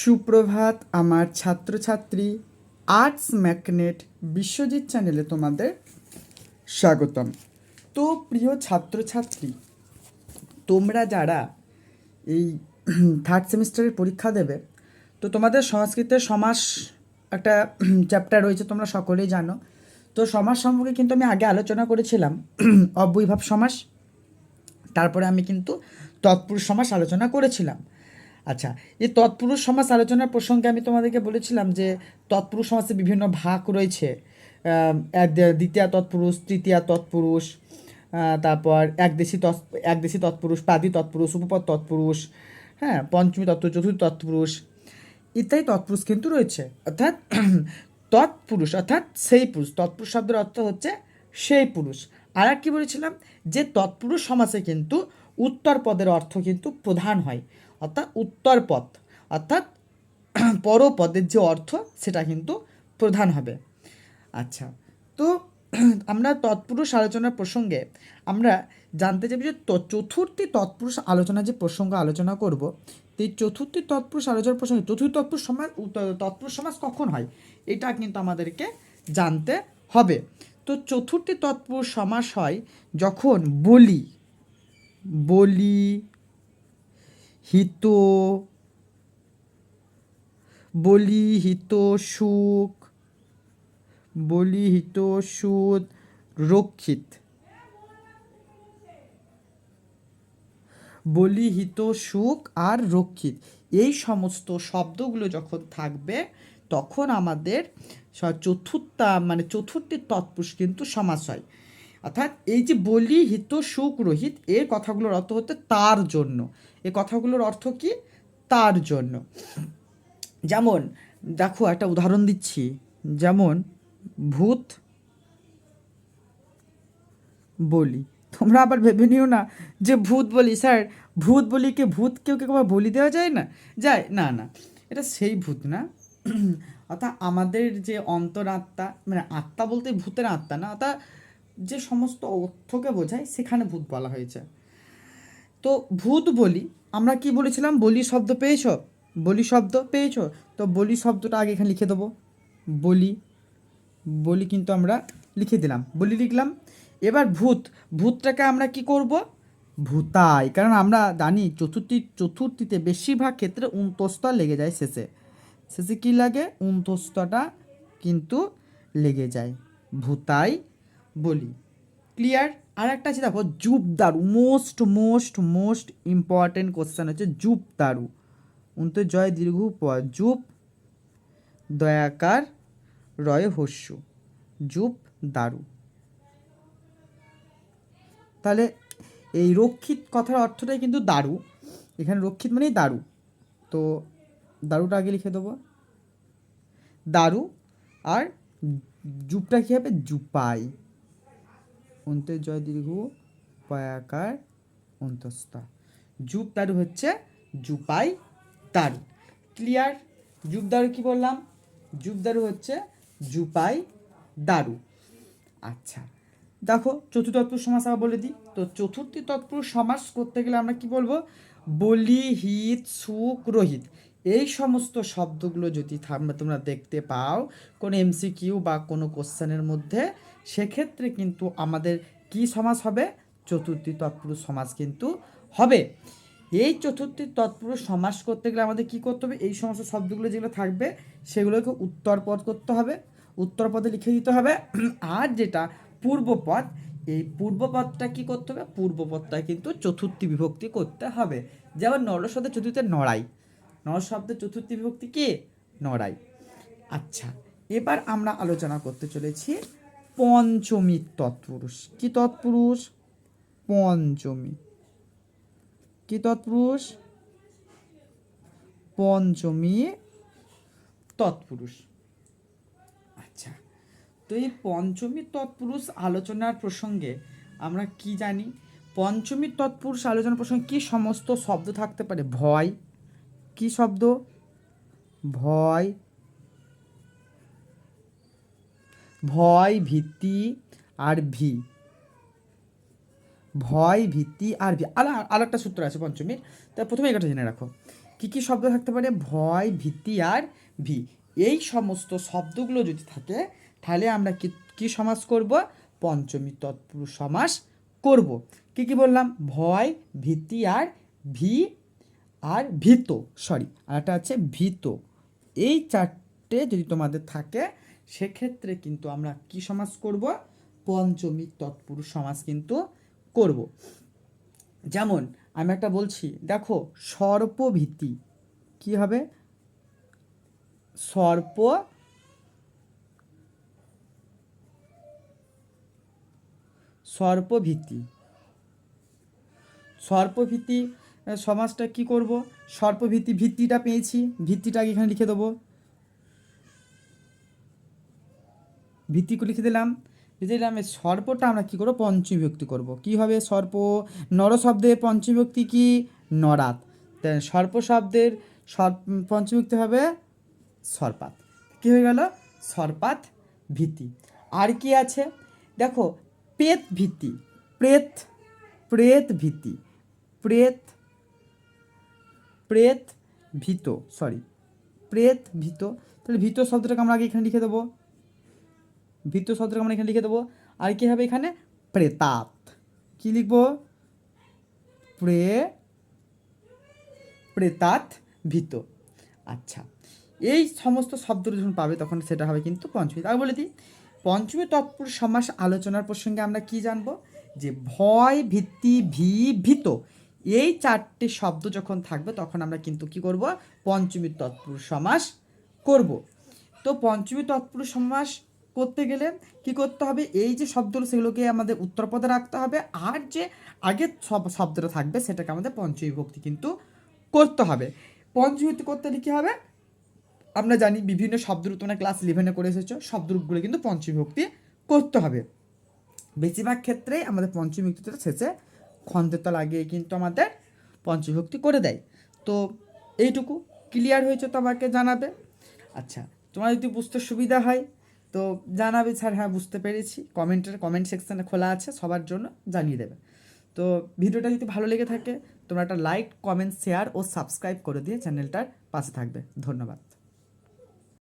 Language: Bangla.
সুপ্রভাত আমার ছাত্রছাত্রী আর্টস ম্যাগনেট বিশ্বজিৎ চ্যানেলে তোমাদের স্বাগতম। তো প্রিয় ছাত্রছাত্রী, তোমরা যারা এই থার্ড সেমিস্টারের পরীক্ষা দেবে, তো তোমাদের সংস্কৃতের সমাস একটা চ্যাপ্টার রয়েছে, তোমরা সকলেই জানো। তো সমাজ সম্পর্কে কিন্তু আমি আগে আলোচনা করেছিলাম অব্যয়ভাব সমাস। তারপরে আমি কিন্তু তৎপুরুষ সমাস আলোচনা করেছিলাম। আচ্ছা এই তৎপুরুষ সমাজ আলোচনার প্রসঙ্গে আমি তোমাদেরকে বলেছিলাম যে তৎপুরুষ সমাসে বিভিন্ন ভাগ রয়েছে। দ্বিতীয় তৎপুরুষ, তৃতীয় তৎপুরুষ তারপর একদেশী তৎ একদেশী তৎপুরুষ, পাদি তৎপুরুষ, উপপদ তৎপুরুষ হ্যাঁ পঞ্চমী তৎপুরুষ চতুর্থ তৎপুরুষ ইত্যাদি তৎপুরুষ কিন্তু রয়েছে। অর্থাৎ তৎপুরুষ, অর্থাৎ সেই পুরুষ, তৎপুরুষ শব্দের অর্থ হচ্ছে সেই পুরুষ। আর কি বলেছিলাম? যে তৎপুরুষ সমাসে কিন্তু উত্তর পদের অর্থ কিন্তু প্রধান হয়। অর্থাৎ উত্তর পদ, অর্থাৎ পরপদের যে অর্থ, সেটা কিন্তু প্রধান হবে। আচ্ছা তো আমরা তৎপুরুষ আলোচনার প্রসঙ্গে আমরা জানতে চাইব যে চতুর্থী তৎপুরুষ আলোচনা যে প্রসঙ্গ আলোচনা করব তো এই চতুর্থী তৎপুরুষ আলোচনার প্রসঙ্গে, চতুর্থ তৎপুরুষ সমাজ তৎপুরুষ সমাজ কখন হয়? এটা কিন্তু আমাদেরকে জানতে হবে। তো চতুর্থী তৎপুরুষ সমাস হয় যখন বলি বলি, হিত বলি হিত সুখ, বলি হিত সুদ, রক্ষিত। বলি হিত সুখ আর রক্ষিত। এই সমস্ত শব্দগুলো যখন থাকবে, তখন আমাদের চতুর্থা মানে চতুর্থী তৎপুরুষ কিন্তু সমাস হয়। অর্থাৎ এই যে বলি, হিত, সুখ, রহিত, এর কথাগুলোর অর্থ হচ্ছে তার জন্য। এ কথাগুলোর অর্থ কি? তার জন্য। যেমন, দেখো একটা উদাহরণ দিচ্ছি। যেমন, ভূত, বলি। তোমরা আবার ভেবে নিও না যে ভূত বলি। স্যার, ভূত বলি কে ভূত কেউ কে আবার বলি দেওয়া যায় না? যায়, না না। এটা সেই ভূত না। অর্থাৎ আমাদের যে অন্তরাত্মা মানে আত্মা বলতে ভূতের আত্মা না, অর্থাৎ যে সমস্ত অর্থকে বোঝায়, সেখানে ভূত বলা হয়েছে। তো ভূত বলি, আমরা কি বলেছিলাম? বলি শব্দ পেয়েছ? বলি শব্দ পেয়েছ? তো বলি শব্দটা আগে এখানে লিখে দেবো। বলি বলি কিন্তু আমরা লিখে দিলাম। বলি লিখলাম, এবার ভূত, ভূতটাকে আমরা কি করব? ভূতাই। কারণ আমরা জানি চতুর্থী, চতুর্থীতে বেশিরভাগ ক্ষেত্রে উন্তস্তা লেগে যায় শেষে। শেষে কি লাগে? উন্তস্তটা কিন্তু লেগে যায়। ভূতাই বলি। ক্লিয়ার আর একটা আছে দেখো জুবদারু most most most important question হচ্ছে জুবদারু উন্ত জয় দীর্ঘ প জুপ দয়াকার রয় হস্য। জুপ দারু। তাহলে এই রক্ষিত কথার অর্থটাই কিন্তু দারু। এখানে রক্ষিত মানেই দারু। তো দারুটা আগে লিখে দেবো। দারু আর জুপটা কী হবে? জুপাই। অন্তের জয় দীর্ঘ পয়াকার অন্তস্তা জুপ দারু হচ্ছে জুপাই দারু ক্লিয়ার জুপ দারু কি বললাম? জুপ দারু হচ্ছে জুপাই দারু। আচ্ছা দেখো চতুর্থ তৎপুরুষ সমাস আবার বলে দিই। তো চতুর্থী তৎপুরুষ সমাস করতে গেলে আমরা কি বলব? বলি, হিত, সুখ, রোহিত। এই সমস্ত শব্দগুলো যদি তোমরা দেখতে পাও কোনো এমসিকিউ বা কোনো কোশ্চেনের মধ্যে, সেক্ষেত্রে কিন্তু আমাদের কি সমাজ হবে? চতুর্থী তৎপুরুষ সমাজ কিন্তু হবে। এই চতুর্থী তৎপুরুষ সমাস করতে গেলে আমাদের কি করতে হবে? এই সমস্ত শব্দগুলো যেগুলো থাকবে, সেগুলোকে উত্তর পদ করতে হবে। উত্তর পদে লিখে দিতে হবে। আর যেটা পূর্বপদ এই পূর্বপদটা কি করতে হবে? পূর্বপদটা কিন্তু চতুর্থী বিভক্তি করতে হবে। যেমন নর শব্দের চতুর্থী নড়াই। নর শব্দের চতুর্থী বিভক্তি কে? নড়াই। আচ্ছা এবার আমরা আলোচনা করতে চলেছি পঞ্চমী তৎপুরুষ। কি তৎপুরুষ? পঞ্চমী। কি তৎপুরুষ? পঞ্চমী তৎপুরুষ। আচ্ছা তো এই পঞ্চমী তৎপুরুষ আলোচনার প্রসঙ্গে আমরা কি জানি? পঞ্চমী তৎপুরুষ আলোচনার প্রসঙ্গে কি সমস্ত শব্দ থাকতে পারে? ভয় কি শব্দ? ভয়। ভয়, ভীতি আর ভি। ভয়, ভীতি আর ভি। আর আর একটা সূত্র আছে পঞ্চমীর। তা প্রথমে এটা জেনে রাখো। কী কী শব্দ থাকতে পারে? ভয়, ভীতি আর ভি। এই সমস্ত শব্দগুলো যদি থাকে, তাহলে আমরা কি, কী সমাস করব? পঞ্চমী তৎপুরুষ সমাস করব। কি কি বললাম? ভয়, ভীতি আর ভি আর ভীত সরি আর একটা আছে ভীত। এই চারটে যদি তোমাদের থাকে, সেক্ষেত্রে কিন্তু আমরা কি সমাজ করব? পঞ্চমী তৎপুরুষ সমাজ কিন্তু করব। যেমন, আমি একটা বলছি, দেখো, সর্পভীতি। কি হবে? সর্প সর্পভীতি। সর্পভীতি সমাজটা কি করব? সর্পভীতি ভিত্তিটা পেয়েছি ভিত্তিটা এখানে লিখে দেবো। ভিত্তিকে লিখে দিলাম লিখে দিলাম, এই সর্পটা আমরা কী করব? পঞ্চবিভক্তি করব। কি হবে সর্প? নর শব্দের পঞ্চবিভক্তি কি? নরাত। সর্প শব্দের সর্প পঞ্চবিভক্তি হবে সর্পাত। কি হয়ে গেল? সর্পাত ভিত্তি। আর কি আছে? দেখো, প্রেত ভিত্তি। প্রেত প্রেত ভিত্তি। প্রেত প্রেত ভীত সরি প্রেত ভীত, তাহলে ভীত শব্দটাকে আমরা আগে এখানে লিখে দেবো। ভীত শব্দটাকে আমরা এখানে লিখে দেবো। আর কি হবে এখানে? প্রেতাত কি লিখব? প্রে প্রেতাত ভীত। আচ্ছা এই সমস্ত শব্দ যখন পাবে তখন সেটা হবে কিন্তু পঞ্চমী। আমি বলে দিই, পঞ্চমী তৎপুরুষ সমাস আলোচনার প্রসঙ্গে আমরা কি জানব? যে ভয় ভিত্তি ভি, ভীত এই চারটে শব্দ যখন থাকবে, তখন আমরা কিন্তু কি করব? পঞ্চমী তৎপুরুষ সমাস করব। তো পঞ্চমী তৎপুরুষ সমাস করতে গেলে কি করতে হবে? এই যে শব্দগুলো, সেগুলোকে আমাদের উত্তরপদে রাখতে হবে। আর যে আগের সব শব্দটা থাকবে, সেটাকে আমাদের পঞ্চবিভক্তি কিন্তু করতে হবে। পঞ্চবিভক্তি করতে হলে কী হবে? আমরা জানি বিভিন্ন শব্দরূপ তোমরা ক্লাস ইলেভেনে করে এসেছ, শব্দরূপগুলো কিন্তু পঞ্চবিভক্তি করতে হবে। বেশিরভাগ ক্ষেত্রেই আমাদের পঞ্চবিভক্তিটা শেষে খন্দের তল লাগিয়ে কিন্তু আমাদের পঞ্চভক্তি করে দেয়। তো এইটুকু ক্লিয়ার হয়েছে তো আমাকে জানাবে। আচ্ছা তোমার যদি বুঝতে সুবিধা হয়, তো জানাবে স্যার হ্যাঁ বুঝতে পেরেছি। কমেন্টের কমেন্ট সেকশানে খোলা আছে, সবার জন্য জানিয়ে দেবে। তো ভিডিওটা যদি ভালো লেগে থাকে, তোমরা একটা লাইক কমেন্ট শেয়ার ও সাবস্ক্রাইব করে দিয়ে চ্যানেলটার পাশে থাকবে। ধন্যবাদ।